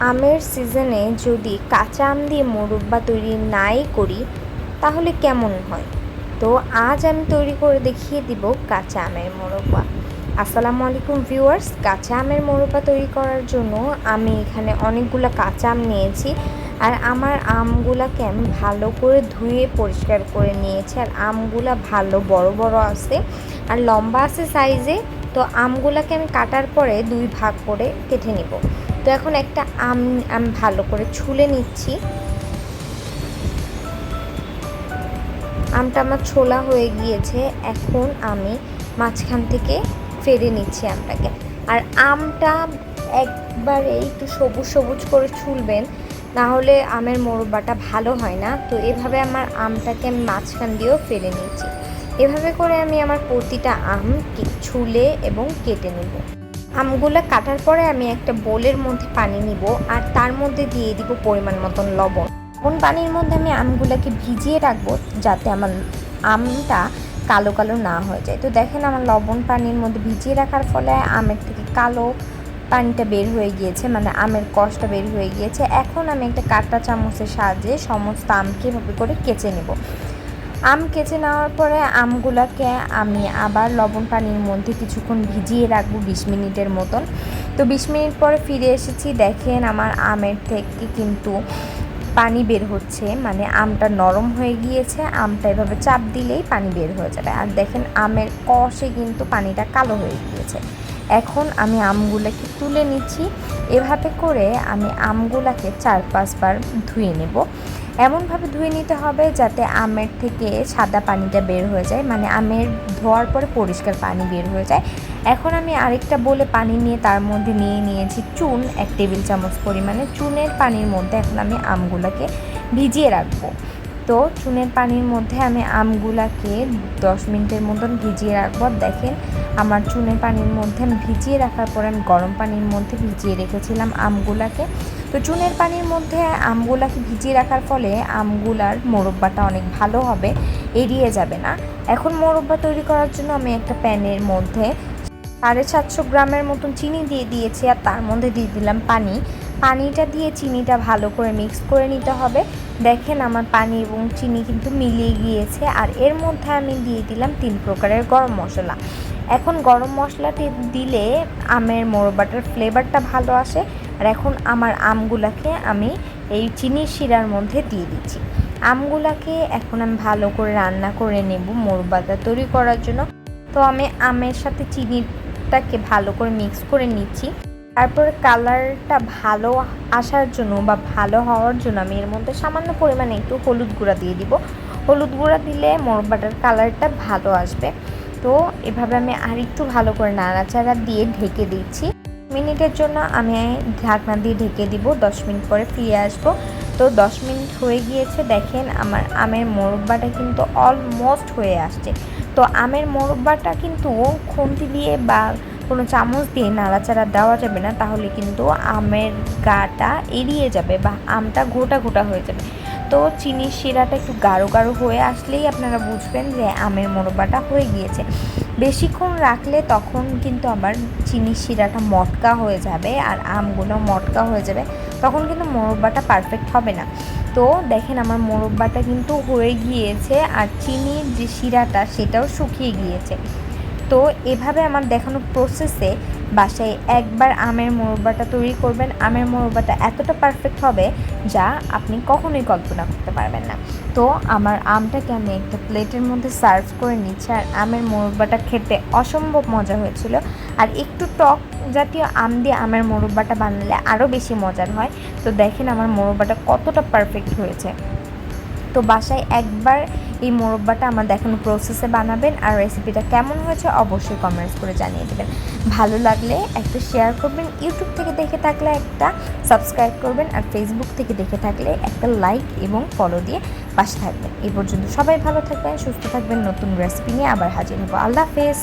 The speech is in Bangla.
আমের সিজনে যদি কাঁচা আম দিয়ে মোরব্বা তৈরি নাই করি, তাহলে কেমন হয়? তো আজ আমি তৈরি করে দেখিয়ে দিব কাঁচা আমের মোরব্বা। আসসালামু আলাইকুম ভিউয়ার্স, কাঁচা আমের মোরব্বা তৈরি করার জন্য আমি এখানে অনেকগুলো কাঁচা আম নিয়েছি আর আমার আমগুলাকে আমি ভালো করে ধুয়ে পরিষ্কার করে নিয়েছি আর আমগুলা ভালো বড় বড় আছে আর লম্বা আছে সাইজে তো আমগুলাকে আমি কাটার পরে দুই ভাগ করে কেটে নিব। তো এখন একটা আম, আমি ভালো করে ছুলে নিচ্ছি। আমটা আমার ছোলা হয়ে গিয়েছে, এখন আমি মাঝখান থেকে ফেরে নিচ্ছি আমটাকে। আর আমটা একবারে একটু সবুজ সবুজ করে ছুলবেন না হলে আমের মোরব্বাটা ভালো হয় না। তো এভাবে আমার আমটাকে আমি মাঝখান দিয়েও ফেলে নিচ্ছি। এভাবে করে আমি আমার প্রতিটা আম ছুলে এবং কেটে নেব। আমগুলো কাটার পরে আমি একটা বোলের মধ্যে পানি নিব আর তার মধ্যে দিয়ে দিব পরিমাণ মতন লবণ। লবণ পানির মধ্যে আমি আমগুলোকে ভিজিয়ে রাখব যাতে আমার আমটা কালো কালো না হয়ে যায়। তো দেখেন আমার লবণ পানির মধ্যে ভিজিয়ে রাখার ফলে আমের থেকে কালো পানিটা বের হয়ে গিয়েছে মানে আমের কষটা বের হয়ে গিয়েছে। এখন আমি একটা কাঁটা চামচের সাহায্যে সমস্ত আমকে এভাবে করে কেচে নেব। আম কেচে নেওয়ার পরে আমগুলোকে আমি আবার লবণ পানির মধ্যে কিছুক্ষণ ভিজিয়ে রাখব বিশ মিনিটের মতন। তো বিশ মিনিট পরে ফিরে এসেছি, দেখেন আমার আমের থেকে কিন্তু পানি বের হচ্ছে মানে আমটা নরম হয়ে গিয়েছে, আমটা এভাবে চাপ দিলেই পানি বের হয়ে যাবে। আর দেখেন আমের কষে কিন্তু পানিটা কালো হয়ে গিয়েছে। এখন আমি আমগুলোকে তুলে নিচ্ছি, এভাবে করে আমি আমগুলোকে চার পাঁচবার ধুয়ে নেব। এমনভাবে ধুয়ে নিতে হবে যাতে আমের থেকে সাদা পানিটা বের হয়ে যায় মানে আমের ধোয়ার পরে পরিষ্কার পানি বের হয়ে যায়। এখন আমি আরেকটা বলে পানি নিয়ে তার মধ্যে নিয়ে নিয়েছি চুন, এক টেবিল চামচ পরিমাণে। চুনের পানির মধ্যে এখন আমি আমগুলোকে ভিজিয়ে রাখব। তো চুনের পানির মধ্যে আমি আমগুলাকে দশ মিনিটের মতন ভিজিয়ে রাখব। দেখেন, আমার চুনের পানির মধ্যে আমি ভিজিয়ে রাখার পরে আমি গরম পানির মধ্যে ভিজিয়ে রেখেছিলাম আমগুলাকে। তো চুনের পানির মধ্যে আমগুলাকে ভিজিয়ে রাখার ফলে আমগুলার মোরব্বাটা অনেক ভালো হবে, এড়িয়ে যাবে না। এখন মোরব্বা তৈরি করার জন্য আমি একটা প্যানের মধ্যে সাড়ে সাতশো গ্রামের মতন চিনি দিয়ে দিয়েছি আর তার মধ্যে দিয়ে দিলাম পানি। পানিটা দিয়ে চিনিটা ভালো করে মিক্স করে নিতে হবে। দেখেন আমার পানি এবং চিনি কিন্তু মিলিয়ে গিয়েছে আর এর মধ্যে আমি দিয়ে দিলাম তিন প্রকারের গরম মশলা। এখন গরম মশলাটি দিলে আমের মোরব্বাটার ফ্লেভারটা ভালো আসে আর এখন আমার আমগুলাকে আমি এই চিনির শিরার মধ্যে দিয়ে দিচ্ছি। আমগুলাকে এখন আমি ভালো করে রান্না করে নেব মোরব্বাটা তৈরি করার জন্য। তো আমি আমের সাথে চিনিটাকে ভালো করে মিক্স করে নিচ্ছি। তারপরে কালারটা ভালো আসার জন্য বা ভালো হওয়ার জন্য আমি এর মধ্যে সামান্য পরিমাণে একটু হলুদ গুঁড়া দিয়ে দিব। হলুদ গুঁড়া দিলে মোরব্বাটার কালারটা ভালো আসবে। তো এভাবে আমি আর একটু ভালো করে নাড়াচাড়া দিয়ে ঢেকে দিচ্ছি। মিনিটের জন্য আমি ঢাকনা দিয়ে ঢেকে দিব, দশ মিনিট পরে ফিরে আসব। তো দশ মিনিট হয়ে গিয়েছে, দেখেন আমার আমের মোরব্বাটা কিন্তু অলমোস্ট হয়ে আসছে। তো আমের মোরব্বাটা কিন্তু খুন্তি দিয়ে বা কোনো চামচ দিয়ে নাড়াচাড়া দেওয়া যাবে না, তাহলে কিন্তু আমের গাটা এড়িয়ে যাবে বা আমটা গোটা গোটা হয়ে যাবে। তো চিনির শিরাটা একটু গাঢ় গাঢ় হয়ে আসলেই আপনারা বুঝবেন যে আমের মোরব্বাটা হয়ে গিয়েছে। বেশিক্ষণ রাখলে তখন কিন্তু আবার চিনির শিরাটা মটকা হয়ে যাবে আর আমগুলো মটকা হয়ে যাবে। তখন কিন্তু মোরব্বাটা পারফেক্ট হবে না। তো দেখেন আমার মোরব্বাটা কিন্তু হয়ে গিয়েছে আর চিনির যে শিরাটা সেটাও শুকিয়ে গিয়েছে। তো এভাবে আমার দেখানো প্রসেসে বাসায় একবার আমের মোরব্বাটা তৈরি করবেন। আমের মোরব্বাটা এতটা পারফেক্ট হবে যা আপনি কখনোই কল্পনা করতে পারবেন না। তো আমার আমটাকে আমি একটা প্লেটের মধ্যে সার্ভ করে নিচ্ছি আর আমের মোরব্বাটা খেতে অসম্ভব মজা হয়েছিল। আর একটু টক জাতীয় আম দিয়ে আমের মোরব্বাটা বানালে আরও বেশি মজার হয়। তো দেখেন আমার মোরব্বাটা কতটা পারফেক্ট হয়েছে। তো বাসায় একবার এই মোরব্বাটা আমার দেখানো প্রসেসে বানাবেন আর রেসিপিটা কেমন হয়েছে অবশ্যই কমেন্টস করে জানিয়ে দেবেন। ভালো লাগলে একটা শেয়ার করবেন ইউটিউব থেকে দেখে থাকলে একটা সাবস্ক্রাইব করবেন আর ফেসবুক থেকে দেখে থাকলে একটা লাইক এবং ফলো দিয়ে পাশে থাকবেন। এই পর্যন্ত সবাই ভালো থাকবেন, সুস্থ থাকবেন, নতুন রেসিপি নিয়ে আবার হাজির হব। আল্লাহ হাফেজ।